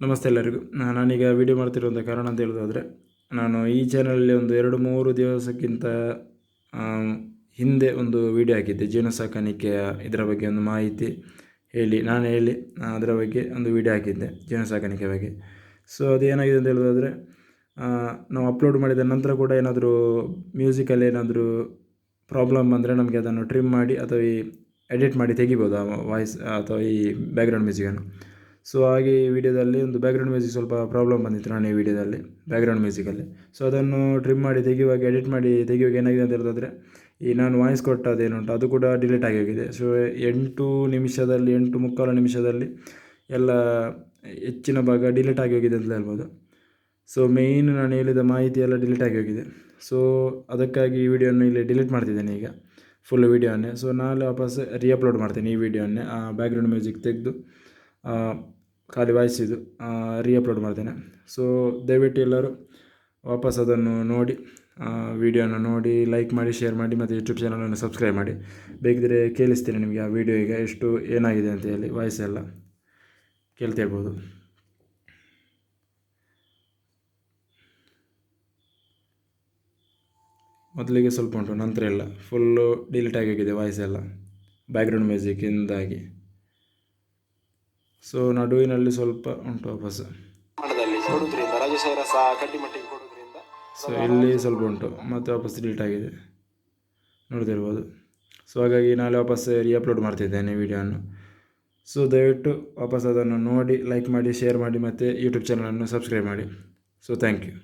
ನಮಸ್ತೆ ಎಲ್ಲರಿಗೂ. ನಾನೀಗ ವಿಡಿಯೋ ಮಾಡ್ತಿರುವಂಥ ಕಾರಣ ಅಂತ ಹೇಳೋದಾದರೆ ನಾನು ಈ ಚಾನಲಲ್ಲಿ ಒಂದು ಎರಡು ಮೂರು ದಿವಸಕ್ಕಿಂತ ಹಿಂದೆ ಒಂದು ವಿಡಿಯೋ ಹಾಕಿದ್ದೆ. ಜೇನು ಸಾಕಾಣಿಕೆಯ ಇದರ ಬಗ್ಗೆ ಒಂದು ಮಾಹಿತಿ ಹೇಳಿ, ನಾನು ಹೇಳಿ ಅದರ ಬಗ್ಗೆ ಒಂದು ವಿಡಿಯೋ ಹಾಕಿದ್ದೆ, ಜೇನು ಸಾಕಾಣಿಕೆ ಬಗ್ಗೆ. ಸೊ ಅದು ಏನಾಗಿದೆ ಅಂತ ಹೇಳೋದಾದರೆ ನಾವು ಅಪ್ಲೋಡ್ ಮಾಡಿದ ನಂತರ ಕೂಡ ಏನಾದರೂ ಮ್ಯೂಸಿಕಲ್ಲಿ ಏನಾದರೂ ಪ್ರಾಬ್ಲಮ್ ಬಂದರೆ ನಮಗೆ ಅದನ್ನು ಟ್ರಿಮ್ ಮಾಡಿ ಅಥವಾ ಈ ಎಡಿಟ್ ಮಾಡಿ ತೆಗಿಬೋದು ಆ ವಾಯ್ಸ್ ಅಥವಾ ಈ ಬ್ಯಾಕ್ಗ್ರೌಂಡ್ ಮ್ಯೂಸಿಕನ್ನು ಸೊ ಹಾಗೆ ಈ ವಿಡಿಯೋದಲ್ಲಿ ಒಂದು ಬ್ಯಾಕ್ಗ್ರೌಂಡ್ ಮ್ಯೂಸಿಕ್ ಸ್ವಲ್ಪ ಪ್ರಾಬ್ಲಮ್ ಬಂದಿತ್ತು ನಾನು ಈ ವಿಡಿಯೋದಲ್ಲಿ ಬ್ಯಾಕ್ಗ್ರೌಂಡ್ ಮ್ಯೂಸಿಕಲ್ಲಿ ಸೊ ಅದನ್ನು ಟ್ರಿಮ್ ಮಾಡಿ ತೆಗೆಯುವಾಗ ಎಡಿಟ್ ಮಾಡಿ ತೆಗೆಯುವಾಗ ಏನಾಗಿದೆ ಅಂತ ಹೇಳಿದ್ರೆ ಈ ನಾನು ವಾಯ್ಸ್ ಕೊಟ್ಟದೇನುಂಟು ಅದು ಕೂಡ ಡಿಲೀಟ್ ಆಗಿ ಹೋಗಿದೆ. ಸೊ ಎಂಟು ನಿಮಿಷದಲ್ಲಿ, ಎಂಟು ಮುಕ್ಕಾಲು ನಿಮಿಷದಲ್ಲಿ ಎಲ್ಲ ಹೆಚ್ಚಿನ ಭಾಗ ಡಿಲೀಟ್ ಆಗಿ ಹೋಗಿದೆ ಅಂತ ಹೇಳ್ಬೋದು. ಸೊ ಮೇಯ್ನ್ ನಾನು ಹೇಳಿದ ಮಾಹಿತಿ ಎಲ್ಲ ಡಿಲೀಟ್ ಆಗಿ ಹೋಗಿದೆ. ಸೊ ಅದಕ್ಕಾಗಿ ಈ ವಿಡಿಯೋನ ಇಲ್ಲಿ ಡಿಲೀಟ್ ಮಾಡ್ತಿದ್ದೇನೆ ಈಗ ಫುಲ್ ವಿಡಿಯೋನೇ. ಸೊ ನಾನು ವಾಪಸ್ ರೀಅಪ್ಲೋಡ್ ಮಾಡ್ತೀನಿ ಈ ವಿಡಿಯೋನೇ ಬ್ಯಾಕ್ಗ್ರೌಂಡ್ ಮ್ಯೂಸಿಕ್ ತೆಗೆದು ಖಾಲಿ ವಾಯ್ಸ್ ಇದು ರೀಅಪ್ಲೋಡ್ ಮಾಡ್ತೇನೆ. ಸೊ ದಯವಿಟ್ಟು ಎಲ್ಲರೂ ವಾಪಸ್ ಅದನ್ನು ನೋಡಿ ವಿಡಿಯೋನ ನೋಡಿ ಲೈಕ್ ಮಾಡಿ ಶೇರ್ ಮಾಡಿ, ಮತ್ತು ಯೂಟ್ಯೂಬ್ ಚಾನಲನ್ನು ಸಬ್ಸ್ಕ್ರೈಬ್ ಮಾಡಿ. ಬೇಕಿದ್ರೆ ಕೇಳಿಸ್ತೀನಿ ನಿಮಗೆ ಆ ವಿಡಿಯೋ ಈಗ ಎಷ್ಟು, ಏನಾಗಿದೆ ಅಂತ ಹೇಳಿ, ವಾಯ್ಸ್ ಎಲ್ಲ ಕೇಳ್ತಾ ಮೊದಲಿಗೆ ಸ್ವಲ್ಪ ಉಂಟು, ನಂತರ ಎಲ್ಲ ಫುಲ್ಲು ಡಿಲೀಟ್ ಆಗಿದೆ ವಾಯ್ಸ್ ಎಲ್ಲ. ಬ್ಯಾಕ್ಗ್ರೌಂಡ್ ಮ್ಯೂಸಿಕ್ಕಿಂದಾಗಿ ಸೊ ನಡುವಿನಲ್ಲಿ ಸ್ವಲ್ಪ ಉಂಟು ವಾಪಸ್ ಸೊ ಇಲ್ಲಿ ಸ್ವಲ್ಪ ಉಂಟು. ಮತ್ತೆ ವಾಪಸ್ ಡಿಲೀಟ್ ಆಗಿದೆ. ನೋಡ್ತಿರ್ಬೋದು. ಸೊ ಹಾಗಾಗಿ ನಾಳೆ ವಾಪಸ್ ರೀಅಪ್ಲೋಡ್ ಮಾಡ್ತಿದ್ದೇನೆ ವಿಡಿಯೋವನ್ನು ಸೊ ದಯವಿಟ್ಟು ವಾಪಸ್ ಅದನ್ನು ನೋಡಿ ಲೈಕ್ ಮಾಡಿ ಶೇರ್ ಮಾಡಿ ಮತ್ತು ಯೂಟ್ಯೂಬ್ ಚಾನಲನ್ನು ಸಬ್ಸ್ಕ್ರೈಬ್ ಮಾಡಿ. So thank you